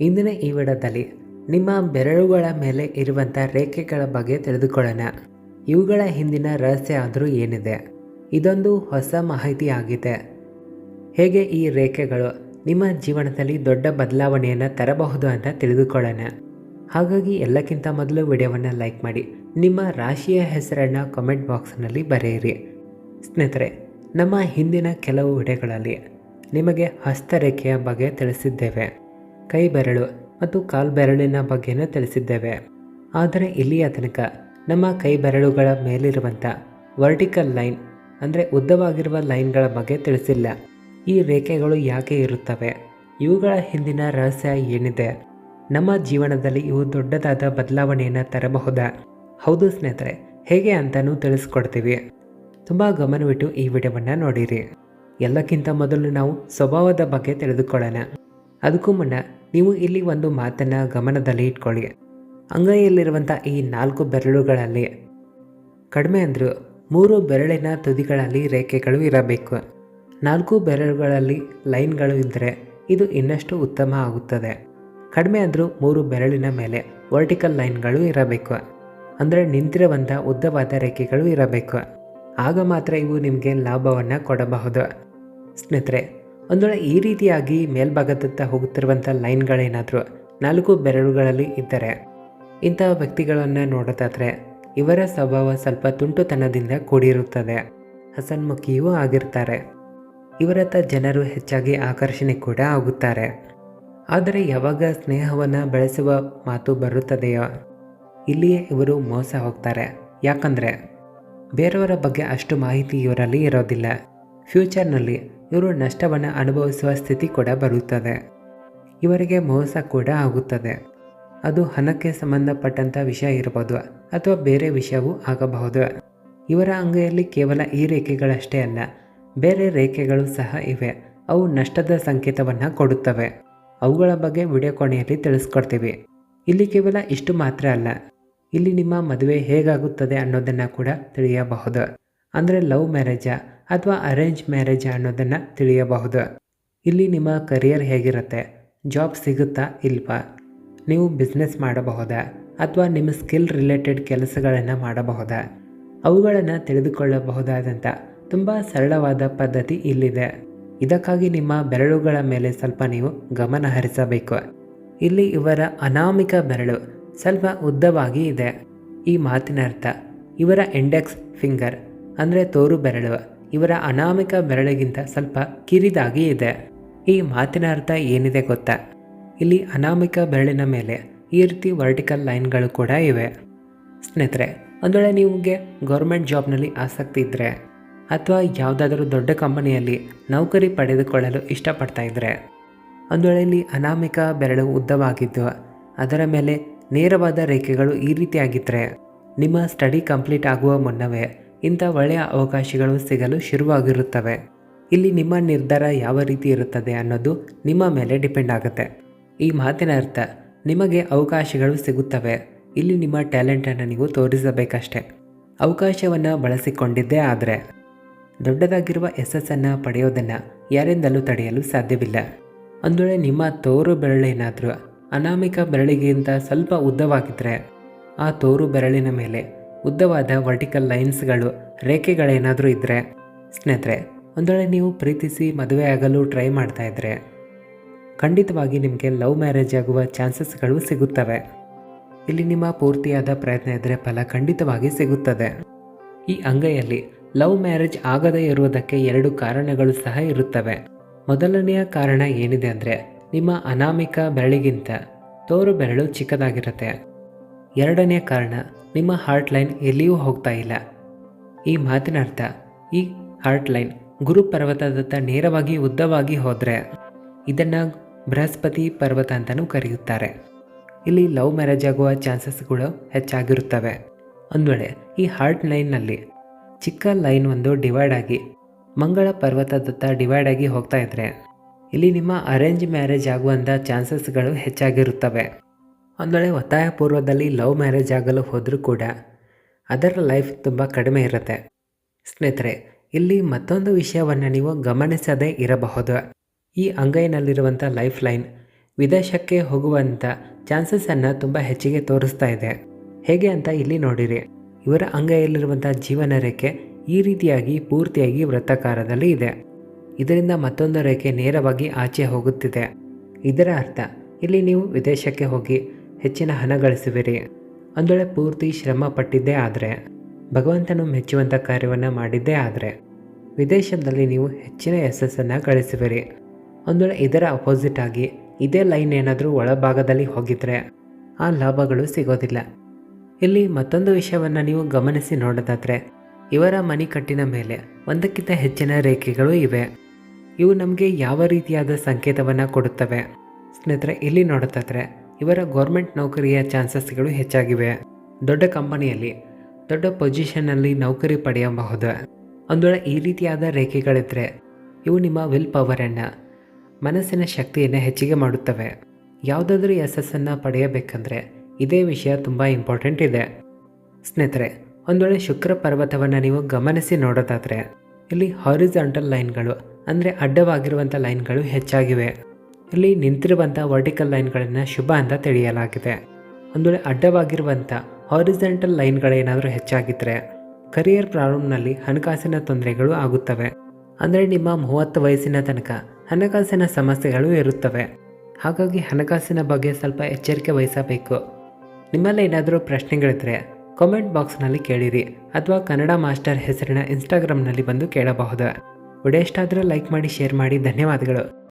ಇಂದಿನ ಈ ವಿಡಿಯೋದಲ್ಲಿ ನಿಮ್ಮ ಬೆರಳುಗಳ ಮೇಲೆ ಇರುವಂಥ ರೇಖೆಗಳ ಬಗ್ಗೆ ತಿಳಿದುಕೊಳ್ಳೋಣ. ಇವುಗಳ ಹಿಂದಿನ ರಹಸ್ಯ ಆದರೂ ಏನಿದೆ? ಇದೊಂದು ಹೊಸ ಮಾಹಿತಿ ಆಗಿದೆ ಹೇಗೆ ಈ ರೇಖೆಗಳು ನಿಮ್ಮ ಜೀವನದಲ್ಲಿ ದೊಡ್ಡ ಬದಲಾವಣೆಯನ್ನು ತರಬಹುದು ಅಂತ ತಿಳಿದುಕೊಳ್ಳೋಣ. ಹಾಗಾಗಿ ಎಲ್ಲಕ್ಕಿಂತ ಮೊದಲು ವಿಡಿಯೋವನ್ನು ಲೈಕ್ ಮಾಡಿ, ನಿಮ್ಮ ರಾಶಿಯ ಹೆಸರನ್ನು ಕಾಮೆಂಟ್ ಬಾಕ್ಸ್ನಲ್ಲಿ ಬರೆಯಿರಿ. ಸ್ನೇಹಿತರೆ, ನಮ್ಮ ಹಿಂದಿನ ಕೆಲವು ವಿಡಿಯೋಗಳಲ್ಲಿ ನಿಮಗೆ ಹಸ್ತರೇಖೆಯ ಬಗ್ಗೆ ತಿಳಿಸಿದ್ದೇವೆ. ಕೈ ಬೆರಳು ಮತ್ತು ಕಾಲು ಬೆರಳಿನ ಬಗ್ಗೆನೂ ತಿಳಿಸಿದ್ದೇವೆ. ಆದರೆ ಇಲ್ಲಿಯ ತನಕ ನಮ್ಮ ಕೈ ಬೆರಳುಗಳ ಮೇಲಿರುವಂಥ ವರ್ಟಿಕಲ್ ಲೈನ್, ಅಂದರೆ ಉದ್ದವಾಗಿರುವ ಲೈನ್ಗಳ ಬಗ್ಗೆ ತಿಳಿಸಿಲ್ಲ. ಈ ರೇಖೆಗಳು ಯಾಕೆ ಇರುತ್ತವೆ? ಇವುಗಳ ಹಿಂದಿನ ರಹಸ್ಯ ಏನಿದೆ? ನಮ್ಮ ಜೀವನದಲ್ಲಿ ಇವು ದೊಡ್ಡದಾದ ಬದಲಾವಣೆಯನ್ನು ತರಬಹುದಾ? ಹೌದು ಸ್ನೇಹಿತರೆ, ಹೇಗೆ ಅಂತಲೂ ತಿಳಿಸ್ಕೊಡ್ತೀವಿ. ತುಂಬ ಗಮನವಿಟ್ಟು ಈ ವಿಡಿಯೋವನ್ನು ನೋಡಿರಿ. ಎಲ್ಲಕ್ಕಿಂತ ಮೊದಲು ನಾವು ಸ್ವಭಾವದ ಬಗ್ಗೆ ತಿಳಿದುಕೊಳ್ಳೋಣ. ಅದಕ್ಕೂ ಮುನ್ನ ನೀವು ಇಲ್ಲಿ ಒಂದು ಮಾತನ್ನು ಗಮನದಲ್ಲಿ ಇಟ್ಕೊಳ್ಳಿ. ಅಂಗೈಯಲ್ಲಿರುವಂಥ ಈ ನಾಲ್ಕು ಬೆರಳುಗಳಲ್ಲಿ ಕಡಿಮೆ ಅಂದರೂ ಮೂರು ಬೆರಳಿನ ತುದಿಗಳಲ್ಲಿ ರೇಖೆಗಳು ಇರಬೇಕು. ನಾಲ್ಕು ಬೆರಳುಗಳಲ್ಲಿ ಲೈನ್ಗಳು ಇದ್ದರೆ ಇದು ಇನ್ನಷ್ಟು ಉತ್ತಮ ಆಗುತ್ತದೆ. ಕಡಿಮೆ ಅಂದರೂ ಮೂರು ಬೆರಳಿನ ಮೇಲೆ ವರ್ಟಿಕಲ್ ಲೈನ್ಗಳು ಇರಬೇಕು. ಅಂದರೆ ನಿಂತಿರುವಂಥ ಉದ್ದವಾದ ರೇಖೆಗಳು ಇರಬೇಕು. ಆಗ ಮಾತ್ರ ಇವು ನಿಮಗೆ ಲಾಭವನ್ನು ಕೊಡಬಹುದು. ಸ್ನೇಹಿತರೆ ಒಂದು ವೇಳೆ ಈ ರೀತಿಯಾಗಿ ಮೇಲ್ಭಾಗದತ್ತ ಹೋಗುತ್ತಿರುವಂಥ ಲೈನ್ಗಳೇನಾದರೂ ನಾಲ್ಕು ಬೆರಳುಗಳಲ್ಲಿ ಇದ್ದರೆ ಇಂತಹ ವ್ಯಕ್ತಿಗಳನ್ನು ನೋಡೋದಾದರೆ ಇವರ ಸ್ವಭಾವ ಸ್ವಲ್ಪ ತುಂಟುತನದಿಂದ ಕೂಡಿರುತ್ತದೆ. ಹಸನ್ಮುಖಿಯೂ ಆಗಿರ್ತಾರೆ. ಇವರತ್ತ ಜನರು ಹೆಚ್ಚಾಗಿ ಆಕರ್ಷಣೆ ಕೂಡ ಆಗುತ್ತಾರೆ. ಆದರೆ ಯಾವಾಗ ಸ್ನೇಹವನ್ನು ಬೆಳೆಸುವ ಮಾತು ಬರುತ್ತದೆಯೋ ಇಲ್ಲಿಯೇ ಇವರು ಮೋಸ ಹೋಗ್ತಾರೆ. ಯಾಕಂದರೆ ಬೇರೆಯವರ ಬಗ್ಗೆ ಅಷ್ಟು ಮಾಹಿತಿ ಇವರಲ್ಲಿ ಇರೋದಿಲ್ಲ. ಫ್ಯೂಚರ್ನಲ್ಲಿ ಇವರು ನಷ್ಟವನ್ನು ಅನುಭವಿಸುವ ಸ್ಥಿತಿ ಕೂಡ ಬರುತ್ತದೆ. ಇವರಿಗೆ ಮೋಸ ಕೂಡ ಆಗುತ್ತದೆ. ಅದು ಹಣಕ್ಕೆ ಸಂಬಂಧಪಟ್ಟಂಥ ವಿಷಯ ಇರಬಹುದು ಅಥವಾ ಬೇರೆ ವಿಷಯವೂ ಆಗಬಹುದು. ಇವರ ಅಂಗೈಯಲ್ಲಿ ಕೇವಲ ಈ ರೇಖೆಗಳಷ್ಟೇ ಅಲ್ಲ, ಬೇರೆ ರೇಖೆಗಳು ಸಹ ಇವೆ. ಅವು ನಷ್ಟದ ಸಂಕೇತವನ್ನು ಕೊಡುತ್ತವೆ. ಅವುಗಳ ಬಗ್ಗೆ ವಿಡಿಯೋ ಕೋಣೆಯಲ್ಲಿ ತಿಳಿಸ್ಕೊಡ್ತೀವಿ. ಇಲ್ಲಿ ಕೇವಲ ಇಷ್ಟು ಮಾತ್ರ ಅಲ್ಲ, ಇಲ್ಲಿ ನಿಮ್ಮ ಮದುವೆ ಹೇಗಾಗುತ್ತದೆ ಅನ್ನೋದನ್ನು ಕೂಡ ತಿಳಿಯಬಹುದು. ಅಂದರೆ ಲವ್ ಮ್ಯಾರೇಜಾ ಅಥವಾ ಅರೇಂಜ್ ಮ್ಯಾರೇಜಾ ಅನ್ನೋದನ್ನು ತಿಳಿಯಬಹುದು. ಇಲ್ಲಿ ನಿಮ್ಮ ಕರಿಯರ್ ಹೇಗಿರುತ್ತೆ? ಜಾಬ್ ಸಿಗುತ್ತಾ ಇಲ್ವಾ? ನೀವು ಬಿಸ್ನೆಸ್ ಮಾಡಬಹುದಾ? ಅಥವಾ ನಿಮ್ಮ ಸ್ಕಿಲ್ ರಿಲೇಟೆಡ್ ಕೆಲಸಗಳನ್ನು ಮಾಡಬಹುದಾ? ಅವುಗಳನ್ನು ತಿಳಿದುಕೊಳ್ಳಬಹುದಾದಂಥ ತುಂಬ ಸರಳವಾದ ಪದ್ಧತಿ ಇಲ್ಲಿದೆ. ಇದಕ್ಕಾಗಿ ನಿಮ್ಮ ಬೆರಳುಗಳ ಮೇಲೆ ಸ್ವಲ್ಪ ನೀವು ಗಮನ ಹರಿಸಬೇಕು. ಇಲ್ಲಿ ಇವರ ಅನಾಮಿಕ ಬೆರಳು ಸ್ವಲ್ಪ ಉದ್ದವಾಗಿ ಇದೆ. ಈ ಮಾತಿನ ಅರ್ಥ ಇವರ ಇಂಡೆಕ್ಸ್ ಫಿಂಗರ್ ಅಂದರೆ ತೋರು ಬೆರಳು. ಇವರ ಅನಾಮಿಕ ಬೆರಳಿಗಿಂತ ಸ್ವಲ್ಪ ಕಿರಿದಾಗಿ ಇದೆ. ಈ ಮಾತಿನ ಅರ್ಥ ಏನಿದೆ ಗೊತ್ತಾ? ಇಲ್ಲಿ ಅನಾಮಿಕ ಬೆರಳಿನ ಮೇಲೆ ಈ ರೀತಿ ವರ್ಟಿಕಲ್ ಲೈನ್ಗಳು ಕೂಡ ಇವೆ. ಸ್ನೇಹಿತರೆ ಒಂದು ವೇಳೆ ನಿಮಗೆ ಗೌರ್ಮೆಂಟ್ ಜಾಬ್ನಲ್ಲಿ ಆಸಕ್ತಿ ಇದ್ದರೆ ಅಥವಾ ಯಾವುದಾದ್ರೂ ದೊಡ್ಡ ಕಂಪನಿಯಲ್ಲಿ ನೌಕರಿ ಪಡೆದುಕೊಳ್ಳಲು ಇಷ್ಟಪಡ್ತಾ ಇದ್ದರೆ ಒಂದು ಇಲ್ಲಿ ಅನಾಮಿಕ ಬೆರಳು ಉದ್ದವಾಗಿದ್ದು, ಅದರ ಮೇಲೆ ನೇರವಾದ ರೇಖೆಗಳು ಈ ರೀತಿಯಾಗಿದ್ದರೆ ನಿಮ್ಮ ಸ್ಟಡಿ ಕಂಪ್ಲೀಟ್ ಆಗುವ ಮುನ್ನವೇ ಇಂಥ ಒಳ್ಳೆಯ ಅವಕಾಶಗಳು ಸಿಗಲು ಶುರುವಾಗಿರುತ್ತವೆ. ಇಲ್ಲಿ ನಿಮ್ಮ ನಿರ್ಧಾರ ಯಾವ ರೀತಿ ಇರುತ್ತದೆ ಅನ್ನೋದು ನಿಮ್ಮ ಮೇಲೆ ಡಿಪೆಂಡ್ ಆಗುತ್ತೆ. ಈ ಮಾತಿನ ಅರ್ಥ, ನಿಮಗೆ ಅವಕಾಶಗಳು ಸಿಗುತ್ತವೆ. ಇಲ್ಲಿ ನಿಮ್ಮ ಟ್ಯಾಲೆಂಟನ್ನು ನೀವು ತೋರಿಸಬೇಕಷ್ಟೆ. ಅವಕಾಶವನ್ನು ಬಳಸಿಕೊಂಡಿದ್ದೇ ಆದರೆ. ದೊಡ್ಡದಾಗಿರುವ ಯಶಸ್ಸನ್ನು ಪಡೆಯೋದನ್ನು ಯಾರಿಂದಲೂ ತಡೆಯಲು ಸಾಧ್ಯವಿಲ್ಲ. ಒಂದು ವೇಳೆ ನಿಮ್ಮ ತೋರು ಬೆರಳೇನಾದರೂ ಅನಾಮಿಕ ಬೆರಳಿಗಿಂತ ಸ್ವಲ್ಪ ಉದ್ದವಾಗಿದ್ದರೆ ಆ ತೋರು ಬೆರಳಿನ ಮೇಲೆ ಉದ್ದವಾದ ವರ್ಟಿಕಲ್ ಲೈನ್ಸ್ಗಳು ರೇಖೆಗಳೇನಾದರೂ ಇದ್ದರೆ ಸ್ನೇಹಿತರೆ ಒಂದು ವೇಳೆ ನೀವು ಪ್ರೀತಿಸಿ ಮದುವೆ ಆಗಲು ಟ್ರೈ ಮಾಡ್ತಾ ಇದ್ದರೆ ಖಂಡಿತವಾಗಿ ನಿಮಗೆ ಲವ್ ಮ್ಯಾರೇಜ್ ಆಗುವ ಚಾನ್ಸಸ್ಗಳು ಸಿಗುತ್ತವೆ. ಇಲ್ಲಿ ನಿಮ್ಮ ಪೂರ್ತಿಯಾದ ಪ್ರಯತ್ನ ಇದ್ದರೆ ಫಲ ಖಂಡಿತವಾಗಿ ಸಿಗುತ್ತದೆ. ಈ ಅಂಗೈಯಲ್ಲಿ ಲವ್ ಮ್ಯಾರೇಜ್ ಆಗದೇ ಇರುವುದಕ್ಕೆ ಎರಡು ಕಾರಣಗಳು ಸಹ ಇರುತ್ತವೆ. ಮೊದಲನೆಯ ಕಾರಣ ಏನಿದೆ ಅಂದರೆ, ನಿಮ್ಮ ಅನಾಮಿಕ ಬೆರಳಿಗಿಂತ ತೋರು ಬೆರಳು ಚಿಕ್ಕದಾಗಿರುತ್ತೆ. ಎರಡನೇ ಕಾರಣ, ನಿಮ್ಮ ಹಾರ್ಟ್ ಲೈನ್ ಎಲ್ಲಿಯೂ ಹೋಗ್ತಾ ಇಲ್ಲ. ಈ ಮಾತಿನ ಅರ್ಥ, ಈ ಹಾರ್ಟ್ ಲೈನ್ ಗುರು ಪರ್ವತದತ್ತ ನೇರವಾಗಿ ಉದ್ದವಾಗಿ ಹೋದರೆ, ಇದನ್ನು ಬೃಹಸ್ಪತಿ ಪರ್ವತ ಅಂತಲೂ ಕರೆಯುತ್ತಾರೆ. ಇಲ್ಲಿ ಲವ್ ಮ್ಯಾರೇಜ್ ಆಗುವ ಚಾನ್ಸಸ್ಗಳು ಹೆಚ್ಚಾಗಿರುತ್ತವೆ. ಒಂದು ವೇಳೆ ಈ ಹಾರ್ಟ್ ಲೈನ್ನಲ್ಲಿ ಚಿಕ್ಕ ಲೈನ್ ಒಂದು ಡಿವೈಡ್ ಆಗಿ, ಮಂಗಳ ಪರ್ವತದತ್ತ ಡಿವೈಡ್ ಆಗಿ ಹೋಗ್ತಾ ಇದ್ದರೆ ಇಲ್ಲಿ ನಿಮ್ಮ ಅರೇಂಜ್ ಮ್ಯಾರೇಜ್ ಆಗುವಂಥ ಚಾನ್ಸಸ್ಗಳು ಹೆಚ್ಚಾಗಿರುತ್ತವೆ. ಒಂದು ವೇಳೆ ಒತ್ತಾಯಪೂರ್ವದಲ್ಲಿ ಲವ್ ಮ್ಯಾರೇಜ್ ಆಗಲು ಹೋದರೂ ಕೂಡ ಅದರ ಲೈಫ್ ತುಂಬ ಕಡಿಮೆ ಇರುತ್ತೆ. ಸ್ನೇಹಿತರೆ, ಇಲ್ಲಿ ಮತ್ತೊಂದು ವಿಷಯವನ್ನು ನೀವು ಗಮನಿಸದೇ ಇರಬಹುದು. ಈ ಅಂಗೈನಲ್ಲಿರುವಂಥ ಲೈಫ್ ಲೈನ್ ವಿದೇಶಕ್ಕೆ ಹೋಗುವಂಥ ಚಾನ್ಸಸನ್ನು ತುಂಬ ಹೆಚ್ಚಿಗೆ ತೋರಿಸ್ತಾ ಇದೆ. ಹೇಗೆ ಅಂತ ಇಲ್ಲಿ ನೋಡಿರಿ. ಇವರ ಅಂಗೈಯಲ್ಲಿರುವಂಥ ಜೀವನ ರೇಖೆ ಈ ರೀತಿಯಾಗಿ ಪೂರ್ತಿಯಾಗಿ ವೃತ್ತಾಕಾರದಲ್ಲಿ ಇದೆ. ಇದರಿಂದ ಮತ್ತೊಂದು ರೇಖೆ ನೇರವಾಗಿ ಆಚೆ ಹೋಗುತ್ತಿದೆ. ಇದರ ಅರ್ಥ, ಇಲ್ಲಿ ನೀವು ವಿದೇಶಕ್ಕೆ ಹೋಗಿ ಹೆಚ್ಚಿನ ಹಣ ಗಳಿಸುವಿರಿ. ಒಂದು ವೇಳೆ ಪೂರ್ತಿ ಶ್ರಮ ಪಟ್ಟಿದ್ದೇ ಆದರೆ, ಭಗವಂತನು ಮೆಚ್ಚುವಂಥ ಕಾರ್ಯವನ್ನು ಮಾಡಿದ್ದೇ ಆದರೆ, ವಿದೇಶದಲ್ಲಿ ನೀವು ಹೆಚ್ಚಿನ ಯಶಸ್ಸನ್ನು ಗಳಿಸುವಿರಿ. ಒಂದು ವೇಳೆ ಇದರ ಅಪೋಸಿಟ್ ಆಗಿ ಇದೇ ಲೈನ್ ಏನಾದರೂ ಒಳಭಾಗದಲ್ಲಿ ಹೋಗಿದ್ರೆ ಆ ಲಾಭಗಳು ಸಿಗೋದಿಲ್ಲ. ಇಲ್ಲಿ ಮತ್ತೊಂದು ವಿಷಯವನ್ನು ನೀವು ಗಮನಿಸಿ ನೋಡೋದಾದರೆ, ಇವರ ಮಣಿಕಟ್ಟಿನ ಮೇಲೆ ಒಂದಕ್ಕಿಂತ ಹೆಚ್ಚಿನ ರೇಖೆಗಳು ಇವೆ. ಇವು ನಮಗೆ ಯಾವ ರೀತಿಯಾದ ಸಂಕೇತವನ್ನು ಕೊಡುತ್ತವೆ? ಸ್ನೇಹಿತರೆ, ಇಲ್ಲಿ ನೋಡೋದಾದರೆ ಇವರ ಗೌರ್ಮೆಂಟ್ ನೌಕರಿಯ ಚಾನ್ಸಸ್ಗಳು ಹೆಚ್ಚಾಗಿವೆ. ದೊಡ್ಡ ಕಂಪನಿಯಲ್ಲಿ ದೊಡ್ಡ ಪೊಸಿಷನ್ನಲ್ಲಿ ನೌಕರಿ ಪಡೆಯಬಹುದು. ಒಂದು ಈ ರೀತಿಯಾದ ರೇಖೆಗಳಿದ್ದರೆ ಇವು ನಿಮ್ಮ ವಿಲ್ ಪವರನ್ನು ಮನಸ್ಸಿನ ಶಕ್ತಿಯನ್ನು ಹೆಚ್ಚಿಗೆ ಮಾಡುತ್ತವೆ. ಯಾವುದಾದ್ರೂ ಯಶಸ್ಸನ್ನು ಪಡೆಯಬೇಕಂದ್ರೆ ಇದೇ ವಿಷಯ ತುಂಬ ಇಂಪಾರ್ಟೆಂಟ್ ಇದೆ. ಸ್ನೇಹಿತರೆ ಒಂದು ವೇಳೆ ಶುಕ್ರ ಪರ್ವತವನ್ನು ನೀವು ಗಮನಿಸಿ ನೋಡೋದಾದರೆ, ಇಲ್ಲಿ ಹಾರಿಜಾಂಟಲ್ ಲೈನ್ಗಳು ಅಂದರೆ ಅಡ್ಡವಾಗಿರುವಂಥ ಲೈನ್ಗಳು ಹೆಚ್ಚಾಗಿವೆ. ಇಲ್ಲಿ ನಿಂತಿರುವಂಥ ವರ್ಟಿಕಲ್ ಲೈನ್ಗಳನ್ನು ಶುಭ ಅಂತ ತಿಳಿಯಲಾಗಿದೆ. ಒಂದು ವೇಳೆ ಅಡ್ಡವಾಗಿರುವಂಥ ಹಾರಿಜೆಂಟಲ್ ಲೈನ್ಗಳೇನಾದರೂ ಹೆಚ್ಚಾಗಿದ್ದರೆ ಕರಿಯರ್ ಪ್ರಾರಂಭನಲ್ಲಿ ಹಣಕಾಸಿನ ತೊಂದರೆಗಳು ಆಗುತ್ತವೆ. ಅಂದರೆ ನಿಮ್ಮ ಮೂವತ್ತು ವಯಸ್ಸಿನ ತನಕ ಹಣಕಾಸಿನ ಸಮಸ್ಯೆಗಳು ಇರುತ್ತವೆ. ಹಾಗಾಗಿ ಹಣಕಾಸಿನ ಬಗ್ಗೆ ಸ್ವಲ್ಪ ಎಚ್ಚರಿಕೆ ವಹಿಸಬೇಕು. ನಿಮ್ಮಲ್ಲಿ ಏನಾದರೂ ಪ್ರಶ್ನೆಗಳಿದ್ದರೆ ಕಾಮೆಂಟ್ ಬಾಕ್ಸ್ನಲ್ಲಿ ಕೇಳಿರಿ ಅಥವಾ ಕನ್ನಡ ಮಾಸ್ಟರ್ ಹೆಸರಿನ ಇನ್ಸ್ಟಾಗ್ರಾಮ್ನಲ್ಲಿ ಬಂದು ಕೇಳಬಹುದು. ವಿಡಿಯೋ ಲೈಕ್ ಮಾಡಿ ಶೇರ್ ಮಾಡಿ. ಧನ್ಯವಾದಗಳು.